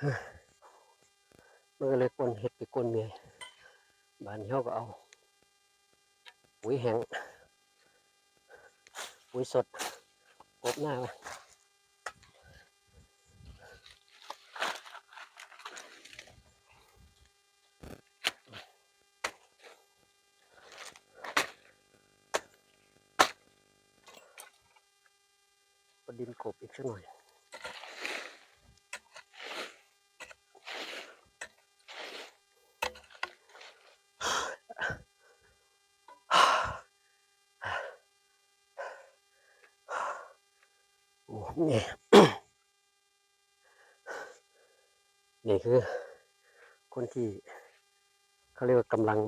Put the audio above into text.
มันก็เลยกวนเห็ดไปกวนเมียบานนี้เขาก็เอาปุ๋ยแห้งปุ๋ยสดกบหน้าดินกบอีกสักหน่อย นี่นี่คือคนที่เขาเรียกว่ากำลัง